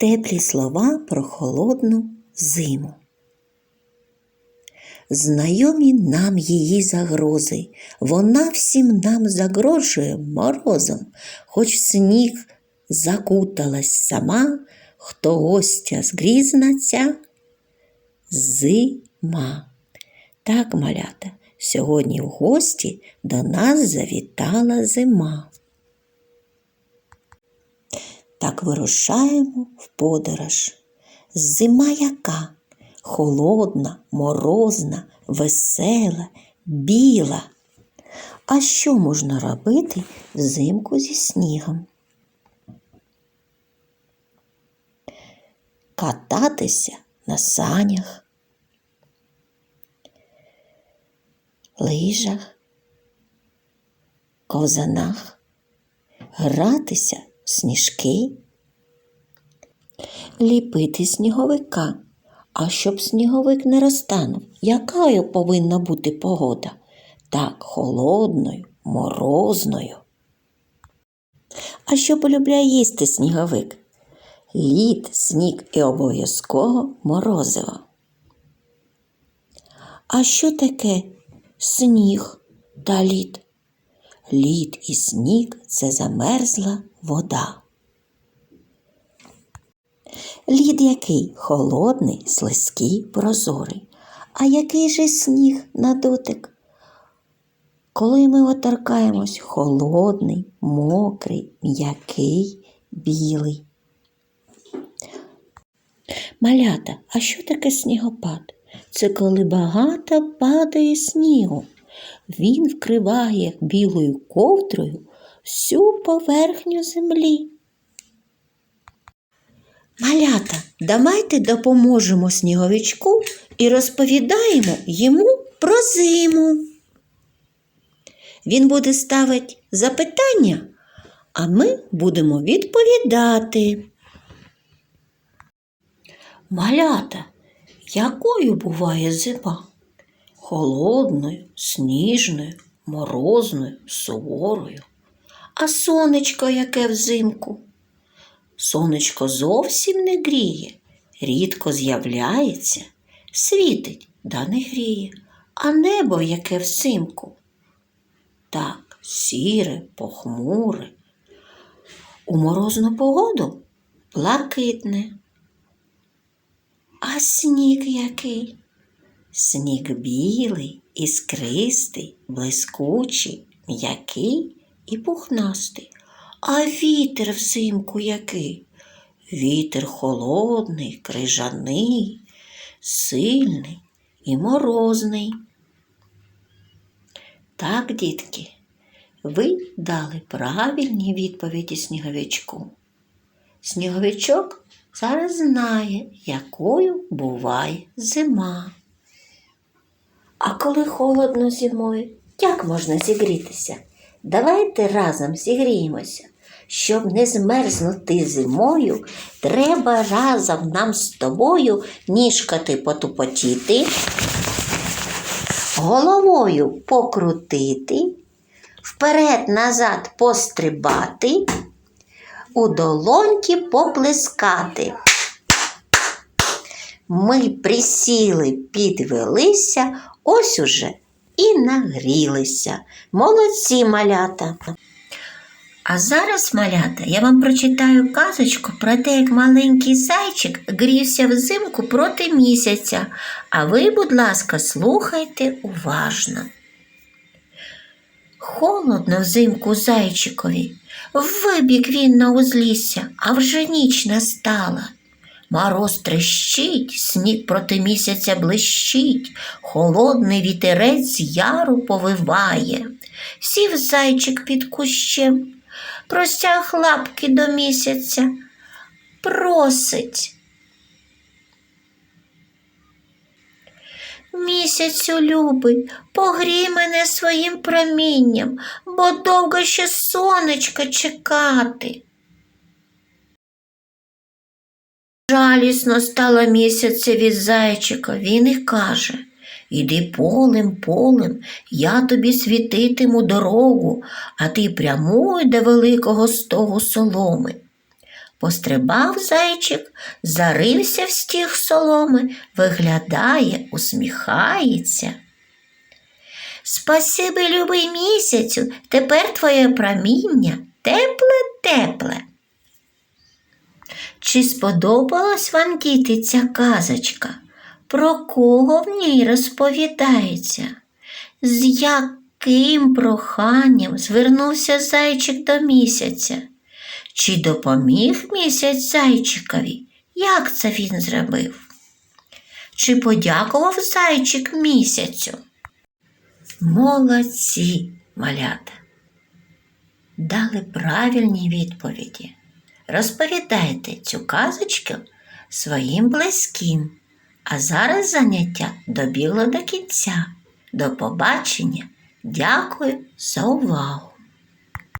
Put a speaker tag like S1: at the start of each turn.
S1: теплі слова про холодну зиму. Знайомі нам її загрози, вона всім нам загрожує морозом, хоч сніг закуталась сама, хто гостя згрізнаться, зима. Так, малята, сьогодні в гості до нас завітала зима. Так вирушаємо в подорож. Зима яка? Холодна, морозна, весела, біла. А що можна робити взимку зі снігом? Кататися на санях, лижах, ковзанах, гратися сніжки, ліпити сніговика. А щоб сніговик не розтанув, якою повинна бути погода? Так, холодною, морозною. А що полюбляє їсти сніговик? Лід, сніг і обов'язково морозиво. А що таке сніг та лід? Лід і сніг це замерзла вода. Лід який холодний, слизький, прозорий. А який же сніг на дотик? Коли ми оторкаємось, холодний, мокрий, м'який, білий. Малята, а що таке снігопад? Це коли багато падає снігу. Він вкриває білою ковдрою всю поверхню землі. Малята, давайте допоможемо сніговичку і розповідаємо йому про зиму. Він буде ставити запитання, а ми будемо відповідати. Малята, якою буває зима? Холодною, сніжною, морозною, суворою. А сонечко яке взимку? Сонечко зовсім не гріє, рідко з'являється, світить, да не гріє, а небо яке взимку. Так, сіре, похмуре. У морозну погоду блакитне. А сніг який? Сніг білий, іскристий, блискучий, м'який і пухнастий. А вітер взимку який? Вітер холодний, крижаний, сильний і морозний. Так, дітки, ви дали правильні відповіді сніговичку. Сніговичок зараз знає, якою буває зима. Коли холодно зимою, як можна зігрітися? Давайте разом зігріємося. Щоб не змерзнути зимою, треба разом нам з тобою ніжкати потупотіти, головою покрутити, вперед-назад пострибати, у долоньки поплескати. Ми присіли, підвелися, ось уже і нагрілися. Молодці малята. А зараз, малята, я вам прочитаю казочку про те, як маленький зайчик грівся взимку проти місяця. А ви, будь ласка, слухайте уважно. Холодно взимку зайчикові. Вибіг він на узлісся, а вже ніч настала. Мороз трещить, сніг проти місяця блищить, холодний вітерець яру повиває. Сів зайчик під кущем, простяг лапки до місяця, просить. Місяцю любий, погрій мене своїм промінням, бо довго ще сонечка чекати. Жалісно стало місяцеві зайчика, він і каже Іди полем, полем, я тобі світитиму дорогу, а ти прямуй до великого стогу соломи. Пострибав зайчик, зарився в стіг соломи, виглядає, усміхається. Спасибі, любий місяцю, тепер твоє проміння тепле-тепле. Чи сподобалась вам, діти, ця казочка? Про кого в ній розповідається? З яким проханням звернувся зайчик до місяця? Чи допоміг місяць зайчикові? Як це він зробив? Чи подякував зайчик місяцю? Молодці, малята. Дали правильні відповіді. Розповідайте цю казочку своїм близьким. А зараз заняття добігло до кінця. До побачення. Дякую за увагу.